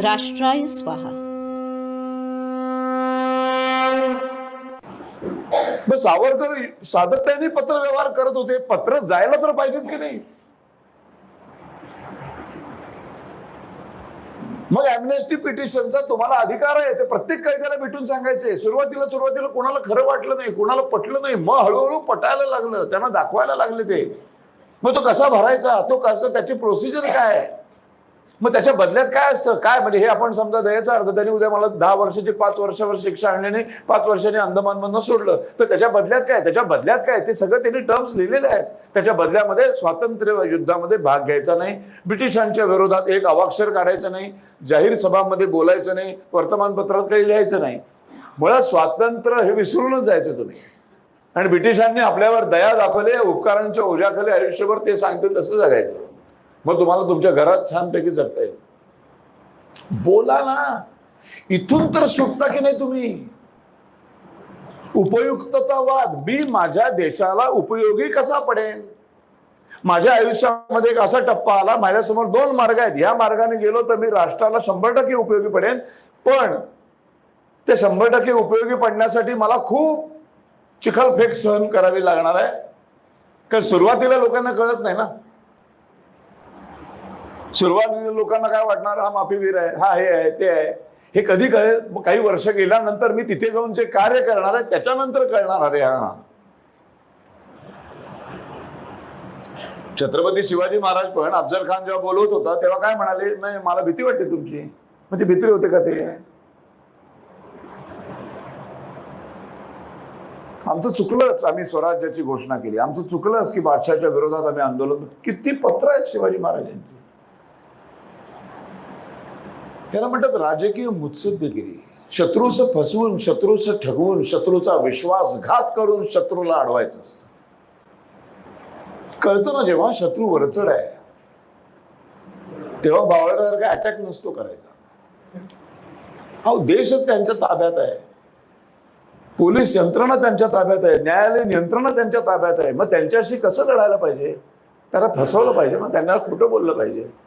राष्ट्राय स्वाहा. मग सावरकर सातत्याने पत्र व्यवहार करत होते. पत्र जायला तर पाहिजेत की नाही? मग अॅम्नेस्टी पिटिशनचा तुम्हाला अधिकार आहे. ते प्रत्येक कैद्याला भेटून सांगायचे. सुरुवातीला सुरुवातीला कोणाला खरं वाटलं नाही कोणाला पटलं नाही. मग हळूहळू पटायला लागलं. त्यांना दाखवायला लागले ते. मग तो कसा भरायचा? तो कसा त्याची प्रोसिजर काय? आहे? मग त्याच्या बदल्यात काय असतं? काय? म्हणजे हे आपण समजा द्यायचा अर्थ त्यांनी उद्या मला दहा वर्षाची पाच वर्षावर शिक्षा आणल्याने पाच वर्षाने अंदमानमधनं सोडलं. तर त्याच्या बदल्यात काय? त्याच्या बदल्यात काय? ते सगळं त्यांनी टर्म्स लिहिलेले आहेत. त्याच्या बदल्यामध्ये स्वातंत्र्य युद्धामध्ये भाग घ्यायचा नाही. ब्रिटिशांच्या विरोधात एक अवाक्षर काढायचं नाही. जाहीर सभांमध्ये बोलायचं नाही. वर्तमानपत्रात काही लिहायचं नाही. मुळात स्वातंत्र्य हे विसरूनच जायचं तुम्ही. आणि ब्रिटिशांनी आपल्यावर दया दाखवले उपकारांच्या ओझ्याखाली आयुष्यभर ते सांगतील तसं जगायचं. मग तुम्हाला तुमच्या घरात छानपैकी जगता येईल. बोला ना. इथून तर सुटता की नाही तुम्ही? उपयुक्ततावाद. मी माझ्या देशाला उपयोगी कसा पडेन? माझ्या आयुष्यामध्ये एक असा टप्पा आला माझ्यासमोर दोन मार्ग आहेत. या मार्गाने गेलो तर मी राष्ट्राला शंभर टक्के उपयोगी पडेन. पण ते शंभर टक्के उपयोगी पडण्यासाठी मला खूप चिखलफेक सहन करावी लागणार आहे. कारण सुरुवातीला लोकांना कळत नाही ना. सुरुवातीला लोकांना काय वाटणार? हा माफीवीर आहे हा हे आहे ते आहे. हे कधी कळेल मग काही वर्ष गेल्यानंतर मी तिथे जाऊन जे कार्य करणार आहे त्याच्यानंतर कळणार. अरे हा. छत्रपती शिवाजी महाराज पण अफजल खान जेव्हा बोलवत होता तेव्हा काय म्हणाले? नाही मला भीती वाटते तुमची. म्हणजे भीती होते का ते? आमचं चुकलंच आम्ही स्वराज्याची घोषणा केली. आमचं चुकलंच की बादशाच्या विरोधात आम्ही आंदोलन किती पत्र आहेत शिवाजी महाराजांची? त्याला म्हणतात राजकीय मुत्सद्देगिरी. शत्रूस फसवून शत्रूस ठगवून शत्रूचा विश्वासघात करून शत्रूला अडवायचं असतं. कळतं ना जेव्हा शत्रू वरचढ आहे तेव्हा बावळासारखा अटॅक नसतो करायचा. हा देशच त्यांच्या ताब्यात आहे. पोलीस यंत्रणा त्यांच्या ताब्यात आहे. न्यायालयीन यंत्रणा त्यांच्या ताब्यात आहे. मग त्यांच्याशी कसं लढायला पाहिजे? त्याला फसवलं पाहिजे. ना त्यांना खोटं बोललं पाहिजे.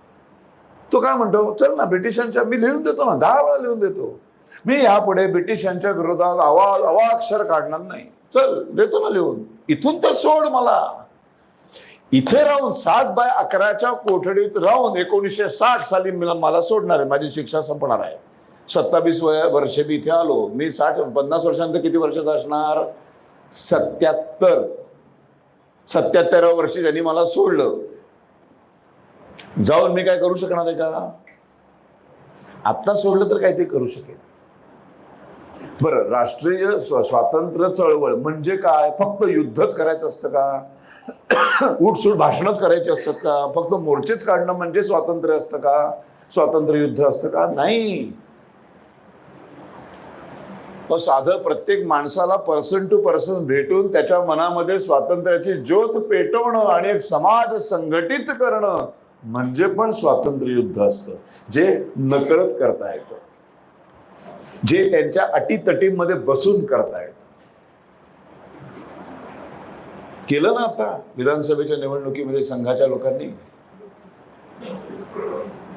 तो काय म्हणतो? चल ना ब्रिटिशांच्या मी लिहून देतो ना दहा वेळा लिहून देतो. मी यापुढे ब्रिटिशांच्या विरोधात आवाज अवाक्षर काढणार नाही. चल देतो ना लिहून. इथून तर सोड मला. इथे राहून सात बाय अकराच्या कोठडीत राहून एकोणीसशे साठ साली मला मला सोडणार आहे. माझी शिक्षा संपणार आहे. सत्तावीस वर्षे मी इथे आलो. मी साठ पन्नास वर्षांत किती वर्षाचा असणार? सत्याहत्तर. सत्याहत्तराव्या वर्षी त्यांनी मला सोडलं. जाऊन मी काय करू शकणार आहे का? आत्ता सोडलं तर काय ते करू शकेल बरं राष्ट्रीय स्वातंत्र्य चळवळ म्हणजे काय? फक्त युद्धच करायचं असतं का? उठसूट भाषणच करायची असतात का? फक्त मोर्चेच काढणं म्हणजे स्वातंत्र्य असतं का? स्वातंत्र्य युद्ध असतं का? नाही. साधं प्रत्येक माणसाला पर्सन टू पर्सन भेटून त्याच्या मनामध्ये स्वातंत्र्याची ज्योत पेटवणं आणि एक समाज संघटित करणं म्हणजे पण स्वातंत्र्य युद्ध असतं. जे नकळत करता येतं. जे त्यांच्या अटीतटीमध्ये बसून करता येतं. केलं ना आता विधानसभेच्या निवडणुकीमध्ये संघाच्या लोकांनी?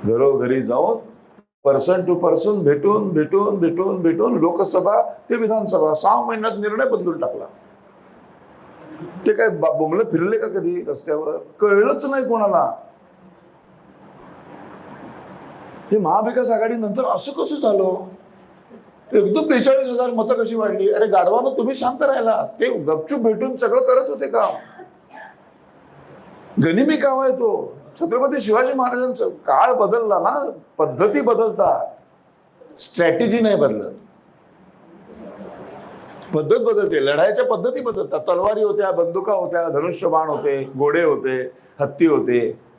घरोघरी जाऊन पर्सन टू पर्सन भेटून भेटून भेटून भेटून लोकसभा ते विधानसभा सहा महिन्यात निर्णय बदलून टाकला. ते काय बोंबलं फिरले का कधी रस्त्यावर? कळलंच नाही कोणाला. हे महाविकास आघाडी नंतर असं कसं झालं? एकदम बेचाळीस हजार मतं कशी वाढली? अरे गाढवानं तुम्ही शांत राहिला. ते गपचूप भेटून सगळं करत होते काम. गनिमी काम आहे तो. छत्रपती शिवाजी महाराजांचं काळ बदलला ना? पद्धती बदलतात. स्ट्रॅटेजी नाही बदलत. पद्धत बदलते. लढाईच्या पद्धती बदलतात. तलवारी होत्या बंदुका होत्या धनुष्यबाण होते घोडे होते हत्ती होते.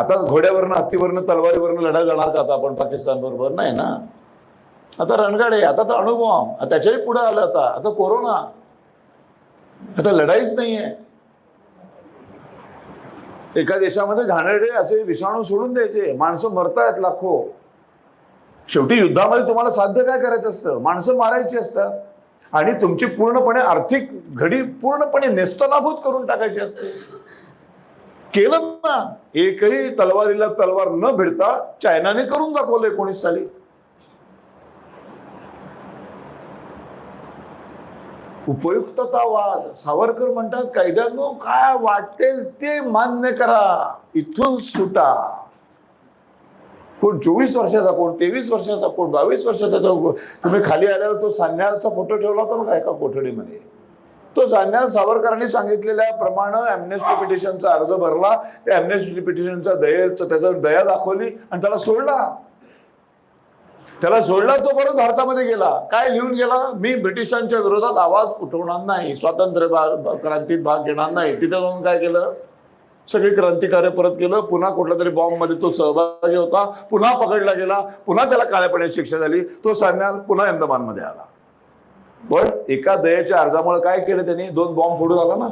आता घोड्यावरनं हत्तीवरनं तलवारीवरनं लढाई जाणार का आता आपण पाकिस्तान बरोबर नाही ना. आता रणगाडे आता तर अणुबॉम्ब. आता त्याच्याही पुढे आलं आता. आता कोरोना. आता लढाईच नाहीये. एका देशामध्ये घाणेरडे असे विषाणू सोडून द्यायचे. माणसं मरतायत लाखो. शेवटी युद्धामध्ये तुम्हाला साध्य काय करायचं असतं? माणसं मारायची असतात. आणि तुमची पूर्णपणे आर्थिक घडी पूर्णपणे नेस्तनाभूत करून टाकायची असते. केलं ना एकही तलवारीला तलवार न भिडता चायनाने करून दाखवलं एकोणीस साली. उपयुक्ततावाद. सावरकर म्हणतात कायद्यानं काय वाटेल ते मान्य करा. इथून सुटा. कोण चोवीस वर्षाचा कोण तेवीस वर्षाचा कोण बावीस वर्षाचा तुम्ही खाली आल्यावर तो सांगण्याचा फोटो ठेवला होता बघा एका कोठडीमध्ये. तो सान्याल सावरकरांनी सांगितलेल्या प्रमाणे अमनेस्टी पिटिशनचा अर्ज भरला. त्या अमनेस्टी पिटिशनचा दयेचं त्याचा दया दाखवली आणि त्याला सोडला. त्याला सोडला तो परत भारतामध्ये गेला. काय लिहून गेला? मी ब्रिटिशांच्या विरोधात आवाज उठवणार नाही. स्वातंत्र्य क्रांतीत भाग घेणार नाही. तिथे जाऊन काय केलं? सगळी क्रांतिकार्य परत केलं. पुन्हा कुठल्या तरी बॉम्बमध्ये तो सहभागी होता. पुन्हा पकडला गेला. पुन्हा त्याला काळ्या शिक्षा झाली. तो सान्याल पुन्हा अंदमानमध्ये आला. पण एका दयेच्या अर्जामुळे काय केलं त्यांनी? दोन बॉम्ब फोडून आला ना.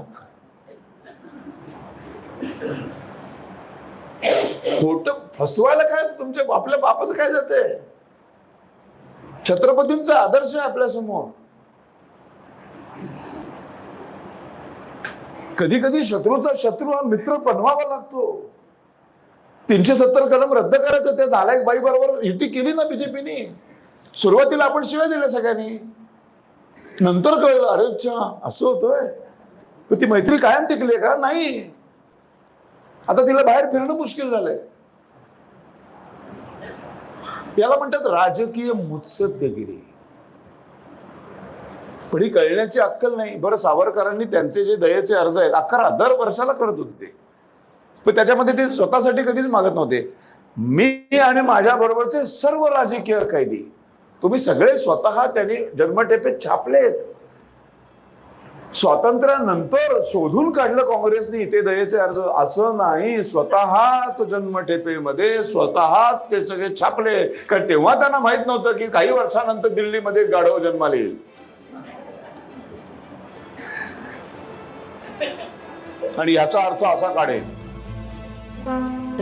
खोट फसवायला काय तुमच्या आपल्या बापाचं काय जाते? छत्रपतींचा आदर्श आहे आपल्यासमोर. कधी कधी शत्रूचा शत्रू हा मित्र बनवावा लागतो. तीनशे सत्तर कलम रद्द करायचं त्या नालायक बाई बरोबर युती केली ना बीजेपीने सुरुवातीला आपण शिवाय दिल्या सगळ्यांनी. नंतर कळलं अरे अच्छा असं होतोय. पण ती मैत्री कायम टिकली का? नाही. आता तिला बाहेर फिरणं मुश्किल झालंय. त्याला म्हणतात राजकीय मुत्सद्यगिरी पण ही कळण्याची अक्कल नाही. बरं सावरकरांनी त्यांचे जे दयेचे अर्ज आहेत अकरा दर वर्षाला करत होते ते. पण त्याच्यामध्ये ते स्वतःसाठी कधीच मागत नव्हते. मी आणि माझ्या बरोबरचे सर्व राजकीय कैदी तुम्ही सगळे स्वतः त्यांनी जन्मटेपेत छापलेत. स्वातंत्र्यानंतर शोधून काढलं काँग्रेसने ते दयेचे अर्ज. असं नाही. स्वतःच जन्मठेपेमध्ये स्वतःच ते सगळे छापले. कारण तेव्हा त्यांना माहीत नव्हतं की काही वर्षानंतर दिल्लीमध्ये गाढव जन्माला येईल. आणि याचा अर्थ असा काढेल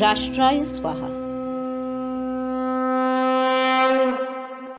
राष्ट्राय स्वाहा.